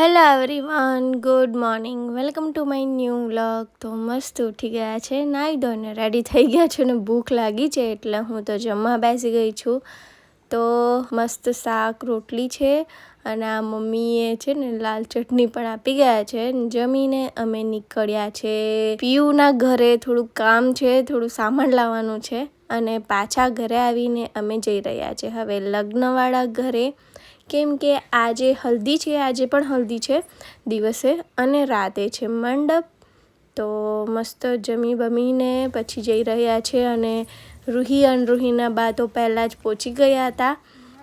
Hello everyone good morning welcome to my new vlog તો મસ્ત ઉઠી ગયા છે. નાહી ધોઈને રેડી થઈ ગયા છે ને ભૂખ લાગી છે એટલે હું તો જમવા બેસી ગઈ છું. તો મસ્ત શાક, રોટલી છે અને આ મમ્મીએ છે ને લાલ ચટણી પણ આપી ગયા છે. જમીને અમે નીકળ્યા છે. પીયુના ઘરે થોડુંક કામ છે, થોડું સામાન લાવવાનું છે અને પાછા ઘરે આવીને અમે જઈ રહ્યા છે. હવે લગ્નવાળા ઘરે કેમ કે આજે હલ્દી છે, આજે પણ હલ્દી છે દિવસે અને રાતે છે મંડપ. તો મસ્ત જમી બમીને પછી જઈ રહ્યા છે અને રૂહી અને બા તો પહેલાં જ પહોંચી ગયા હતા.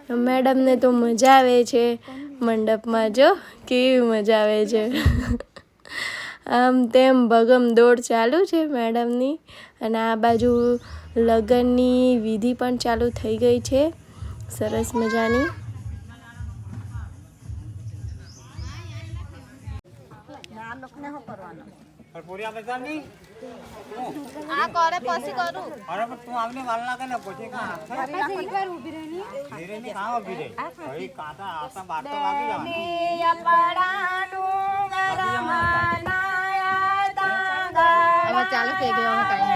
મેડમને તો મજા આવે છે મંડપમાં જો, કેવી મજા આવે છે. આમ તેમ ભગમ દોડ ચાલુ છે મેડમની અને આ બાજુ લગ્નની વિધિ પણ ચાલુ થઈ ગઈ છે. સરસ મજાની. આ કરે પછી કરું. અરે પણ તું આવને વાલ નાખે ને પછી કા ધીરે ની કાં ઊભી રહે? ભાઈ કાંટા આતા બાર તો વાગી જવાના. હવે ચાલુ થઈ ગયો ટાઈમ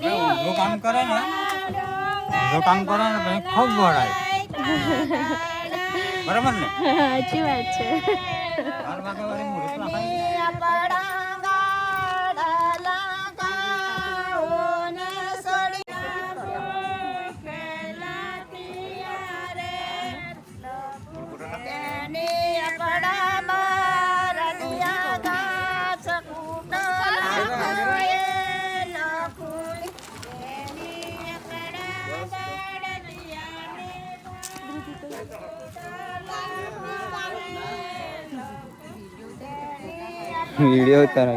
ભાઈ ઊંધું કામ કરે ને કામ કરે ને પછી ખૂબ વળાય બરાબર ને? સાચી વાત છે. બાર વાગે વાળી મુહૂર્ત નાખાય వీడియో అవుతాను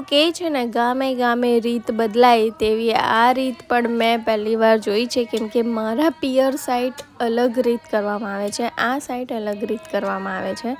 પેલું કે છે ને, ગામે ગામે રીત બદલાય તેવી આ રીત પણ મેં પહેલી વાર જોઈ છે. કેમ કે મારા પિયર સાઇટ અલગ રીત કરવામાં આવે છે. આ સાઇટ અલગ રીત કરવામાં આવે છે.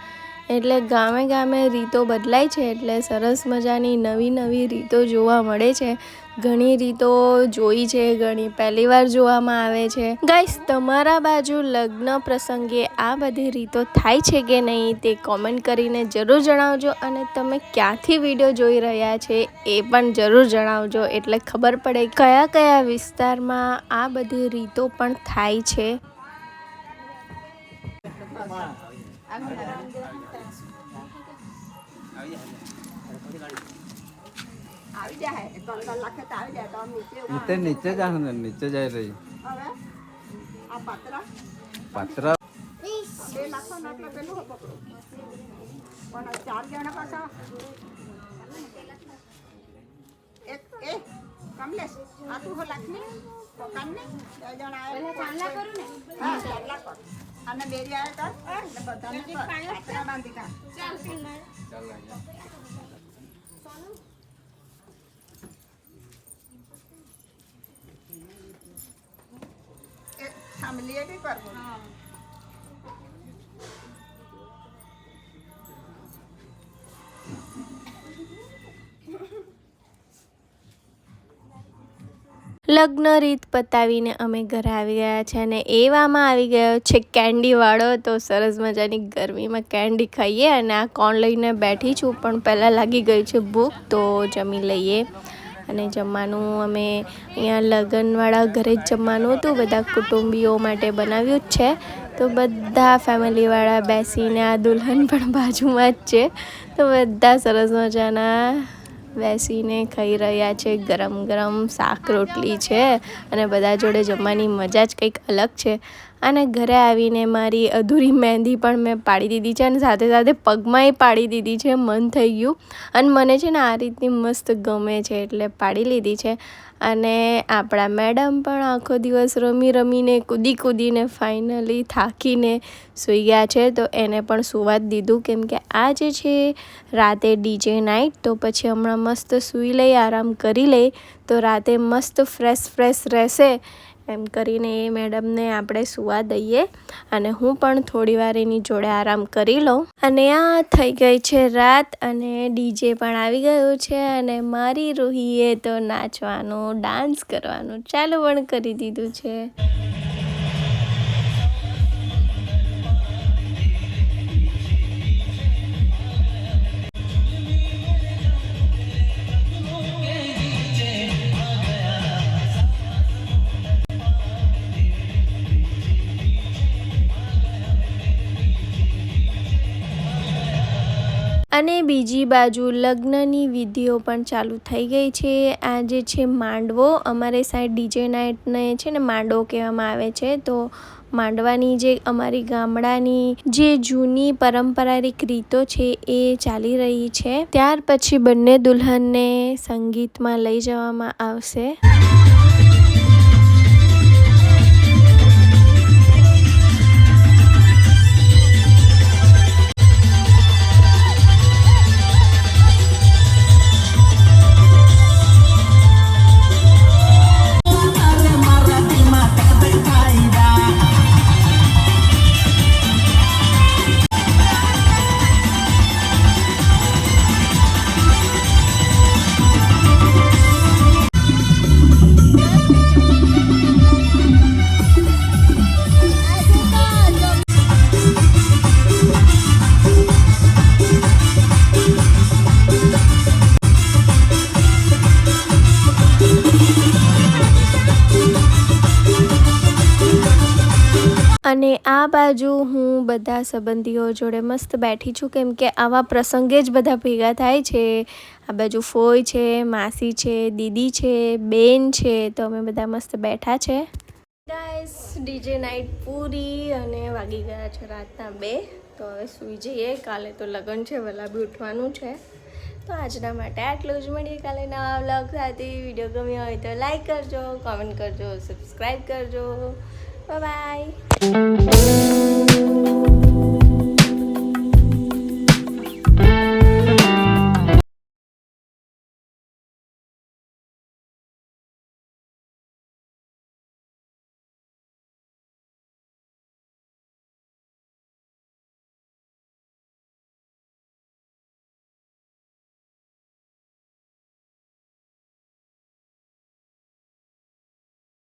એટલે ગામે ગામે રીતો બદલાય છે. એટલે સરસ મજાની નવી નવી રીતો જોવા મળે છે. ઘણી રીતો જોઈ છે, ઘણી પહેલી વાર જોવામાં આવે છે. ગાઈસ તમારા બાજુ લગ્ન પ્રસંગે આ બધી રીતો થાય છે કે નહીં તે કોમેન્ટ કરીને જરૂર જણાવજો અને તમે ક્યાંથી વીડિયો જોઈ રહ્યા છે એ પણ જરૂર જણાવજો. એટલે ખબર પડે કયા કયા વિસ્તારમાં આ બધી રીતો પણ થાય છે. તે નીચે જ ને નીચે જઈ રહી પાત્રા. કમલેશ આ તું હો લાખ ને પકાન ને બે જણા પહેલા ચાંદલા કરું ને? હા ચાંદલા કર. અને બેરી આયા કર. ને બધાને કર. પાત્રા બાંધી કાઢ. ચાલ ચાલ સોનું? ફેમિલીએ બી કરવું? લગ્ન રીત પતાવીને અમે ઘરે આવી ગયા છે અને એવામાં આવી ગયો છે કેન્ડીવાળો તો સરસ મજાની ગરમીમાં કેન્ડી ખાઈએ અને આ કોણ લઈને બેઠી છું પણ પહેલાં લાગી ગઈ છે ભૂખ તો જમી લઈએ. અને જમવાનું અમે અહીંયા લગ્નવાળા ઘરે જ જમવાનું હતું. બધા કુટુંબીઓ માટે બનાવ્યું જ છે. તો બધા ફેમિલીવાળા બેસીને આ દુલ્હન પણ બાજુમાં જ છે. તો બધા સરસ મજાના બેસીને ખાઈ રહ્યા છે. ગરમ ગરમ શાક રોટલી છે અને બધા જોડે જમવાની મજા જ કંઈક અલગ છે. અને ઘરે આવીને મારી અધૂરી મહેંદી પણ મેં પાડી દીધી છે અને સાથે સાથે પગમાંય પાડી દીધી છે. મન થઈ ગયું. અને મને છે ને આ રીતની મસ્ત ગમે છે એટલે પાડી લીધી છે. અને આપણા મેડમ પણ આખો દિવસ રમી રમીને કૂદી કૂદીને ફાઇનલી થાકીને સૂઈ ગયા છે. તો એને પણ સુવા દીધું કેમ કે આ જે છે રાતે ડીજે નાઇટ તો પછી હમણાં મસ્ત સૂઈ લઈ, આરામ કરી લઈ, તો રાતે મસ્ત ફ્રેશ ફ્રેશ રહેશે. એમ કરીને એ મેડમને આપણે સુવા દઈએ અને હું પણ થોડી વાર એની જોડે આરામ કરી લઉં. અને આ થઈ ગઈ છે રાત અને ડીજે પણ આવી ગયું છે અને મારી રૂહીએ તો નાચવાનું, ડાન્સ કરવાનું ચાલુ પણ કરી દીધું છે. અને બીજી બાજુ લગ્નની વિધિઓ પણ ચાલુ થઈ ગઈ છે. આ જે છે માંડવો, અમારે સાઈડ ડીજે નાઇટને છે ને માંડવો કહેવામાં આવે છે. તો માંડવાની જે અમારી ગામડાની જે જૂની પરંપરારિક રીતો છે એ ચાલી રહી છે. ત્યાર પછી બંને દુલ્હનને સંગીતમાં લઈ જવામાં આવશે. અને આ બાજુ હું બધા સંબંધીઓ જોડે મસ્ત બેઠી છું, કેમ કે આવા પ્રસંગે જ બધા ભેગા થાય છે. આ બાજુ ફોઈ છે, માસી છે, દીદી છે, બેન છે, તો અમે બધા મસ્ત બેઠા છે. ગાઈસ ડીજે નાઇટ પૂરી અને વાગી ગયા છે રાતના બે, તો હવે સૂઈ જઈએ. કાલે તો લગ્ન છે વહેલા બી ઉઠવાનું છે. તો આજના માટે આટલું જ. મળીએ કાલે નવા બ્લોગ સાથે. વીડિયો ગમ્યો હોય તો લાઈક કરજો કોમેન્ટ કરજો સબસ્ક્રાઈબ કરજો. 拜拜。